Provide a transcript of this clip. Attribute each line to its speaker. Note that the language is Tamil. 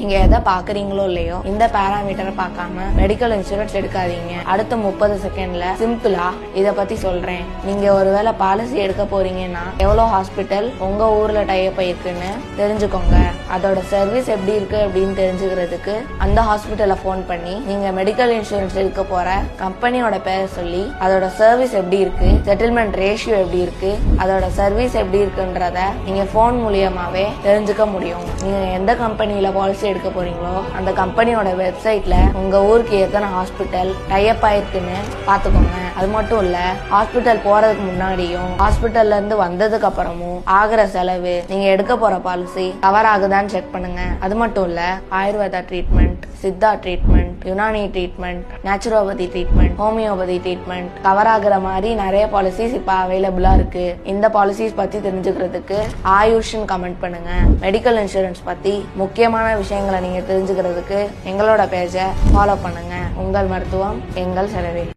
Speaker 1: நீங்க எதை பாக்குறீங்களோ இல்லையோ இந்த பேராமீட்டரை பார்க்காம மெடிக்கல் இன்சூரன்ஸ் எடுக்காதீங்க. அடுத்த முப்பது செகண்ட்ல சிம்பிளா இத பத்தி சொல்றேன். நீங்க ஒருவேளை பாலிசி எடுக்க போறீங்கன்னா எவ்வளவு ஹாஸ்பிட்டல் உங்க ஊர்ல டைப் இருக்குன்னு தெரிஞ்சுக்கோங்க. அதோட சர்வீஸ் எப்படி இருக்கு அப்படின்னு தெரிஞ்சுக்கிறதுக்கு அந்த ஹாஸ்பிட்டலை ஃபோன் பண்ணி நீங்க மெடிக்கல் இன்சூரன்ஸ் எடுக்க போற கம்பெனியோட பேரை சொல்லி அதோட சர்வீஸ் எப்படி இருக்கு செட்டில்மெண்ட் ரேஷியோ எப்படி இருக்கு அதோட சர்வீஸ் எப்படி இருக்குன்றத நீங்க ஃபோன் மூலியமாவே தெரிஞ்சுக்க முடியும். நீங்க எந்த கம்பெனியில் பாலிசி எடுக்க போறீங்களோ அந்த கம்பெனியோட வெப்சைட்ல உங்க ஊருக்கு எத்தனை ஹாஸ்பிட்டல் டைப் ஆயிருக்குன்னு பாத்துக்கோங்க. அது மட்டும் இல்ல ஹாஸ்பிட்டல் போறதுக்கு முன்னாடியும் ஹாஸ்பிட்டல்ல இருந்து வந்ததுக்கு அப்புறமும் ஆகிற செலவு நீங்க எடுக்க போற பாலிசி கவர் ஆகுதான்னு செக் பண்ணுங்க. அது மட்டும் இல்ல Ayurveda treatment Siddha treatment Unani treatment naturopathy treatment homeopathy treatment cover ஆகுற மாதிரி நிறைய பாலிசிஸ் இப்ப அவைலபிளா இருக்கு. இந்த பாலிசிஸ் பத்தி தெரிஞ்சுக்கிறதுக்கு ஆயுஷ்னு கமெண்ட் பண்ணுங்க. மெடிக்கல் இன்சூரன்ஸ் பத்தி முக்கியமான விஷயங்களை நீங்க தெரிஞ்சுக்கிறதுக்கு எங்களோட பேஜை ஃபாலோ பண்ணுங்க. உங்கள் மருத்துவம் எங்கள் செலவில்.